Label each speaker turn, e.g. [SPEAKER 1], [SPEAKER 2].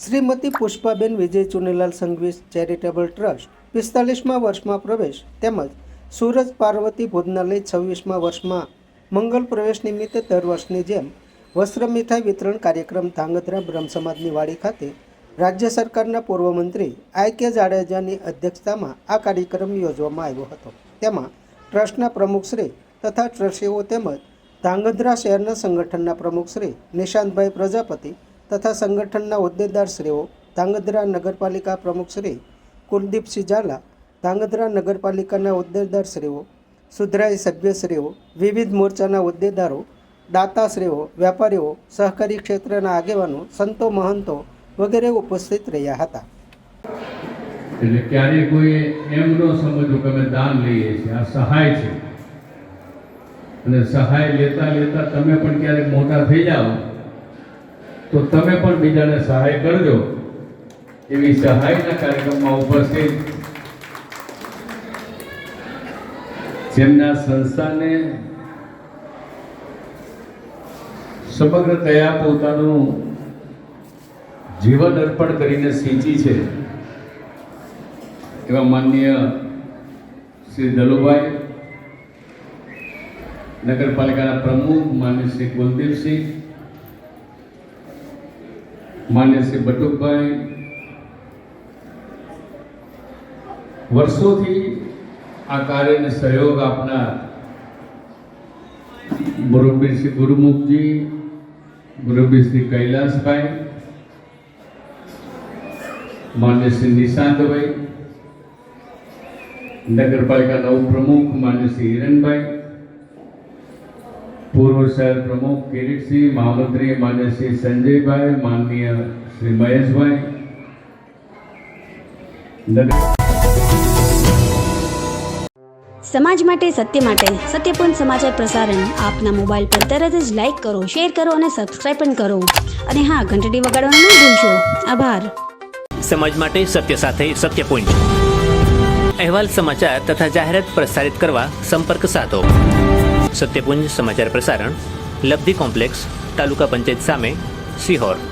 [SPEAKER 1] Shrimati Pushpaben Vijay Chunilal Sanghvi charitable trust પિસ્તાલીસમાં વર્ષમાં પ્રવેશ તેમજ સૂરજ પાર્વતી ભોજનાલય છવ્વીસમાં વર્ષમાં મંગલ પ્રવેશ નિમિત્તે દર વર્ષની જેમ વસ્ત્ર મીઠાઈ વિતરણ કાર્યક્રમ ધાંગધ્રા બ્રહ્મ સમાજની વાડી ખાતે રાજ્ય સરકારના પૂર્વ મંત્રી આઈ કે જાડેજાની અધ્યક્ષતામાં આ કાર્યક્રમ યોજવામાં આવ્યો હતો. તેમાં ટ્રસ્ટના પ્રમુખશ્રી તથા ટ્રસ્ટીઓ તેમજ ધાંગધ્રા શહેરના સંગઠનના પ્રમુખશ્રી નિશાંતભાઈ પ્રજાપતિ તથા સંગઠનના હોદ્દેદારશ્રીઓ ધાંગધ્રા નગરપાલિકા પ્રમુખશ્રી કુલદીપસિંહ ઝાલા ધાંગધ્રા નગરપાલિકાના હોદ્દેદારશ્રીઓ સુધરાઈ સભ્યશ્રીઓ વિવિધ મોરચાના હોદ્દેદારો દાતાશ્રીઓ વેપારીઓ સહકારી ક્ષેત્રના આગેવાનો, સંતો, મહંતો વગેરે ઉપસ્થિત રહ્યા હતા.
[SPEAKER 2] એટલે ક્યારેય કોઈ એમ ન સમજવું કે અમે દાન લઈએ છીએ, આ સહાય છે. અને સહાય લેતા લેતા તમે પણ ક્યારેક મોટા થઈ જાઓ. તો તમે પણ બીજાને સહાય કરજો. એવી સહાયના કાર્યક્રમમાં ઉપસ્થિત જેમના સંસ્થાને સમગ્ર તયા પોતાનું જીવન અર્પણ કરીને સિંચી છે, એવા માનનીય શ્રી દલુભાઈ, નગરપાલિકાના પ્રમુખ માન્ય શ્રી કુલદીપસિંહ માન્ય શ્રી બટુકભાઈ વર્ષોથી આ કાર્યને સહયોગ આપનાર મુરબ્બી શ્રી ગુરુમુખજી મુરબ્બી શ્રી કૈલાસભાઈ માન્ય શ્રી નિશાંતભાઈ નગરપાલિકાના ઉપપ્રમુખ માન્ય શ્રી હિરણભાઈ પૂર્વ શહેર પ્રમુખ કિરીટસિંહ મહામંત્રી માન્ય શ્રી સંજયભાઈ માનનીય શ્રી મહેશભાઈ.
[SPEAKER 3] સમાજ માટે સત્ય માટે સત્યપૂર્ણ સમાચાર પ્રસારણ આપના મોબાઈલ પર તરત જ લાઈક કરો શેર કરો અને સબસ્ક્રાઈબ પણ કરો. અને હા ઘંટડી વગાડવાનું ન ભૂલશો. આભાર.
[SPEAKER 4] સમાજ માટે સત્ય સાથે સત્ય પોઈન્ટ અહેવાલ સમાચાર તથા જાહેરાત પ્રસારિત કરવા સંપર્ક સાધો. સત્યપુંજ સમાચાર પ્રસારણ લબ્ધિ કોમ્પ્લેક્સ તાલુકા પંચાયત સામે સિહોર.